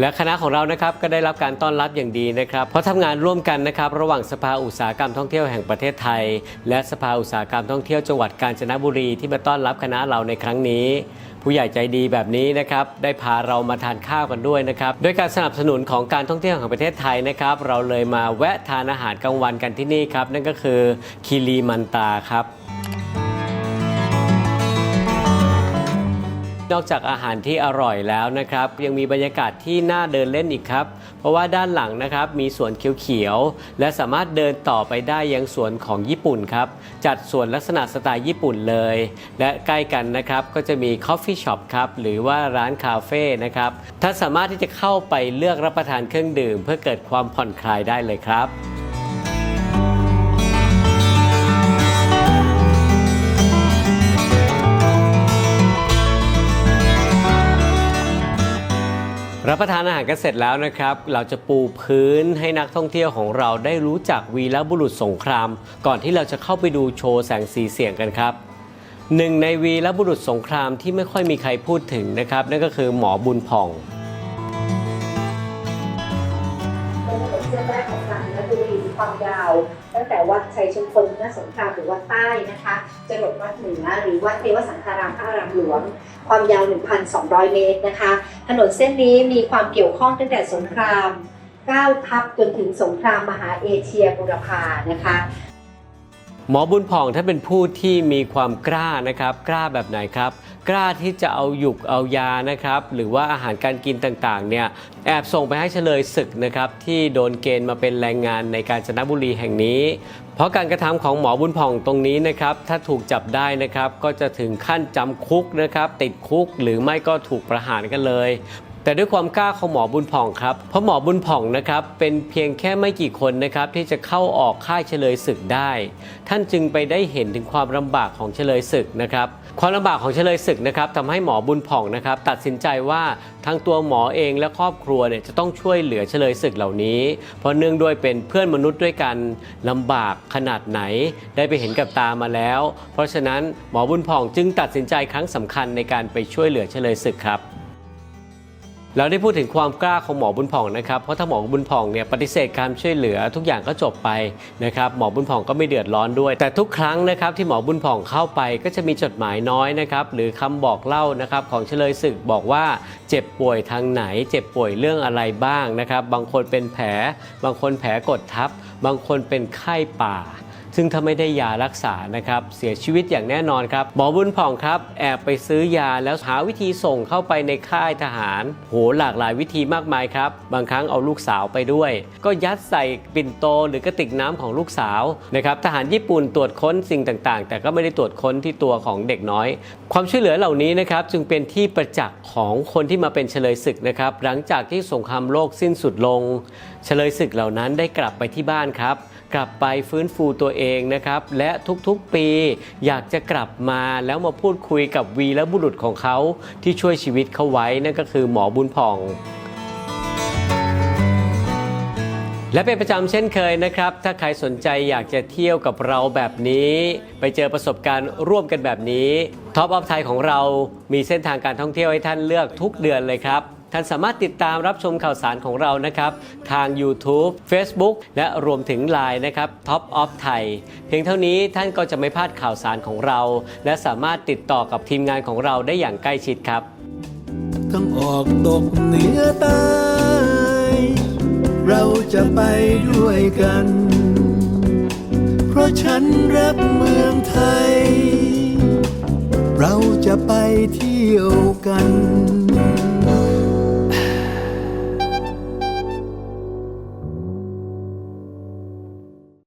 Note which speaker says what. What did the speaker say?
Speaker 1: และคณะของเรานะครับก็ได้รับการต้อนรับอย่างดีนะครับ เพราะทำงานร่วมกันนะครับ ระหว่างสภาอุตสาหกรรมท่องเที่ยวแห่งประเทศไทย และสภาอุตสาหกรรมท่องเที่ยวจังหวัดกาญจนบุรีที่มาต้อนรับคณะเราในครั้งนี้ ผู้ใหญ่ใจดีแบบนี้นะครับได้พาเรามาทานข้าวกันด้วยนะครับด้วยการสนับสนุนของการท่องเที่ยวแห่งประเทศไทยนะครับ เราเลยมาแวะทานอาหารกลางวันกันที่นี่ครับนั่นก็คือคิริมันตาครับ นอกจากอาหารที่อร่อยแล้วนะครับ ยังมีบรรยากาศที่น่าเดินเล่นอีกครับ เพราะว่าด้านหลังนะครับมีสวนเขียวๆและสามารถเดินต่อไปได้ยังสวนของญี่ปุ่นครับจัดสวนลักษณะสไตล์ญี่ปุ่นเลย และใกล้กันนะครับก็จะมีคอฟฟี่ช็อปครับหรือว่าร้านคาเฟ่นะครับท่านสามารถที่จะเข้าไปเลือกรับประทานเครื่องดื่ม เพื่อเกิดความผ่อนคลายได้เลยครับ รับประทานอาหารกันเสร็จแล้วนะครับ เราจะปูพื้นให้นักท่องเที่ยวของเราได้รู้จักวีรบุรุษสงคราม ก่อนที่เราจะเข้าไปดูโชว์แสงสีเสียงกันครับหนึ่งในวีรบุรุษสงครามที่ไม่ค่อยมีใครพูดถึงนะครับ นั่นก็คือหมอบุญผ่อง
Speaker 2: ความยาว ตั้งแต่วัดชัยชุมพลนาสงครามหรือวัดใต้นะคะจรดวัดเหนือหรือวัดเทวสังฆารามพระอารามหลวง ความยาว 1,200 เมตรนะคะ ถนนเส้นนี้มีความเกี่ยวข้องตั้งแต่สงครามก้าวทับจนถึงสงครามมหาเอเชียบุรพานะคะ
Speaker 1: หมอบุญผ่องท่าเป็นผู้ที่มีความกล้านะครับ กล้าแบบไหนครับ กล้าที่จะเอาหยุกเอายานะครับ หรือว่าอาหารการกินต่างๆเนี่ยแอบส่งไปให้เฉลยศึกนะครับที่โดนเกณฑ์มาเป็นแรงงานในการจนบุรีแห่งนี้ เพราะการกระทำของหมอบุญผ่องตรงนี้นะครับ ถ้าถูกจับได้นะครับ ก็จะถึงขั้นจำคุกนะครับ ติดคุกหรือไม่ก็ถูกประหารกันเลย แต่ด้วยความกล้าของหมอบุญผ่องครับเพราะหมอบุญผ่องนะครับเป็นเพียงแค่ไม่กี่คนนะครับที่จะเข้าออกค่ายเฉลยศึกได้ ท่านจึงไปได้เห็นถึงความลำบากของเฉลยศึกนะครับความลำบากของเฉลยศึกนะครับทำให้หมอบุญผ่องนะครับตัดสินใจว่าทั้งตัวหมอเองและครอบครัวเนี่ยจะต้องช่วยเหลือเฉลยศึกเหล่านี้ เพราะเนื่องด้วยเป็นเพื่อนมนุษย์ด้วยกันลำบากขนาดไหน ได้ไปเห็นกับตามาแล้ว เพราะฉะนั้นหมอบุญผ่องจึงตัดสินใจครั้งสำคัญในการไปช่วยเหลือเฉลยศึกครับ เราได้พูดถึงความกล้าของหมอบุญผ่องนะครับ เพราะถ้าหมอบุญผ่องเนี่ยปฏิเสธการช่วยเหลือทุกอย่างก็จบไปนะครับ หมอบุญผ่องก็ไม่เดือดร้อนด้วย แต่ทุกครั้งนะครับที่หมอบุญผ่องเข้าไปก็จะมีจดหมายน้อยนะครับหรือคำบอกเล่านะครับของเฉลยศึกบอกว่าเจ็บป่วยทางไหน เจ็บป่วยเรื่องอะไรบ้างนะครับ บางคนเป็นแผล บางคนแผลกดทับ บางคนเป็นไข้ป่า ซึ่งถ้าไม่ได้ยารักษานะครับเสียชีวิตอย่างแน่นอนครับหมอบุญผ่องครับ แอบไปซื้อยาแล้วหาวิธีส่งเข้าไปในค่ายทหาร โหหลากหลายวิธีมากมายครับ บางครั้งเอาลูกสาวไปด้วย ก็ยัดใส่ปิ่นโตหรือกระติกน้ำของลูกสาวนะครับทหารญี่ปุ่นตรวจค้นสิ่งต่างๆ แต่ก็ไม่ได้ตรวจค้นที่ตัวของเด็กน้อย ความช่วยเหลือเหล่านี้นะครับจึงเป็นที่ประจักษ์ของคนที่มาเป็นเฉลยศึกนะครับหลังจากที่สงครามโลกสิ้นสุดลง เฉลยศึกเหล่านั้นได้กลับไปที่บ้านครับ กลับไปฟื้นฟูตัวเองนะครับ และทุกๆปีอยากจะกลับมาแล้วมาพูดคุยกับวีรบุรุษของเขาที่ช่วยชีวิตเขาไว้นั่นก็คือหมอบุญผ่องและเป็นประจำเช่นเคยนะครับ ถ้าใครสนใจอยากจะเที่ยวกับเราแบบนี้ ไปเจอประสบการณ์ร่วมกันแบบนี้ท็อปออฟไทยของเรามีเส้นทางการท่องเที่ยวให้ท่านเลือกทุกเดือนเลยครับ ท่านสามารถติดตามรับชมข่าวสารของเรานะครับ ทาง YouTube Facebook และรวมถึง Line นะครับ Top of Thai เพียงเท่านี้ท่านก็จะไม่พลาดข่าวสารของเรา และสามารถติดต่อกับทีมงานของเราได้อย่างใกล้ชิดครับ
Speaker 3: ทั้งออกตกเหนือใต้เราจะไปด้วยกัน เพราะฉันรักเมืองไทย เราจะไปเที่ยวกัน